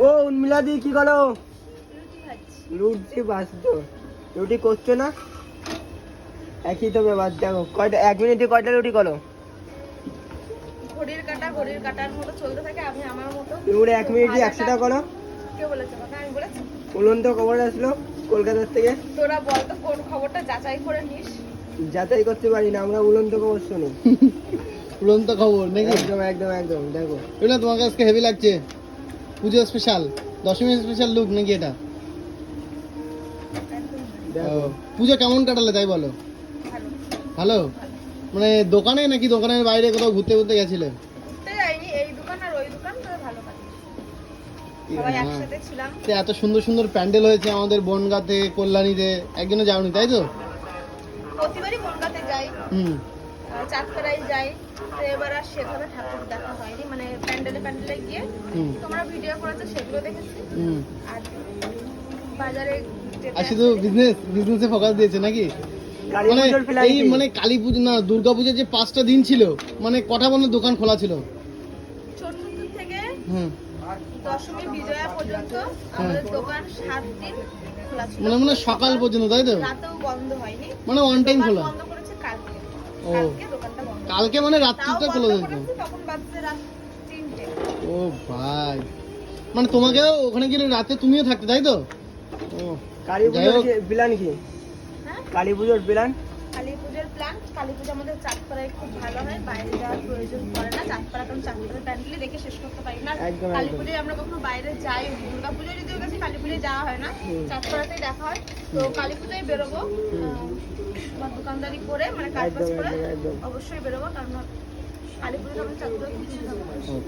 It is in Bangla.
ও উন্মিলা দি কি করো? রুটি খাচ্ছি রুটি রুটি করছ না? একই তো ব্যাপার দেখো কয়টা এক মিনিটে কয়টা রুটি করো? ঘড়ির কাটা ঘড়ির কাটার মতো চলতে থাকে আমি আমার মতো। তুমি এক মিনিটে একশোটা করো। কে বলেছে আমি বলেছি। উলন্ত খবর আসলো কলকাতার থেকে। তোরা বল তো কোন খবরটা যাচাই করে নিস? যাচাই করতে পারি না আমরা উলন্ত খবর শুনি। উলন্ত খবর নাকি? একদম একদম একদম দেখো। এগুলো তোমাকে আজকে হেভি লাগছে। পুজো স্পেশাল দশমী স্পেশাল লুক নাকি এটা? পুজো কেমন কাটালে তাই বলো? ভালো। মানে দোকানে নাকি দোকানের বাইরে কোথাও ঘুরতে ঘুরতে গেছিলে? এত সুন্দর সুন্দর প্যান্ডেল হয়েছে আমাদের বনগাঁতে কল্যাণীতে একজনে যাওনি তাই তো? প্রতিবারই কলকাতায় যাই। হুম। চাঁদপাড়ায় যাই তো এবার আর সেভাবে ঠাকুর দেখা হয়নি। মানে প্যান্ডেলে প্যান্ডেলে গিয়ে তোমরা ভিডিও করেছ সেগুলো দেখেছি। আর বাজারে আর শুধু বিজনেস বিজনেসে ফোকাস দিয়েছে নাকি? মানে এই মানে কালী পুজো না দুর্গা পুজোর যে পাঁচটা দিন ছিল মানে কটা পর্যন্ত দোকান খোলা ছিল? চতুর্থ থেকে হুম। দশমী বিজয়া পর্যন্ত আমাদের দোকান সাত দিন খোলা ছিল। মানে মানে সকাল পর্যন্ত তাই তো? রাতেও বন্ধ হয়নি। মানে ওয়ান টাইম খোলা। ও। কালকে মানে রাত্রিটা খুলে যেত ও ভাই। মানে তোমাকে ওখানে গেলে রাতে তুমিও থাকতে তাই তো? ও। কালী পুজোর বিলান প্ল্যান কি হ্যাঁ? কালী পুজোর প্ল্যান কালী পুজোর প্ল্যান কালী পুজো আমাদের চাঁদপাড়ায় খুব ভালো হয় বাইরে যাওয়ার প্রয়োজন পড়ে না। চাঁদপাড়া কারণ চাঁদপাড়া প্যান্ডেলে দেখে শেষ করতে পারি না। কালী পুজোয় আমরা কখনো বাইরে যাই দুর্গা পুজোয় যদিও গেছি কালী পুজোয় যাওয়া হয় না। চাঁদপাড়াতেই দেখা হয়। তো কালী পুজোয় বেরোবো। দোকানদারি করে মানে কাজ বাজ করে অবশ্যই বেরোবো কারণ কালী পুজোটা আমাদের চাঁদপাড়ায় খুব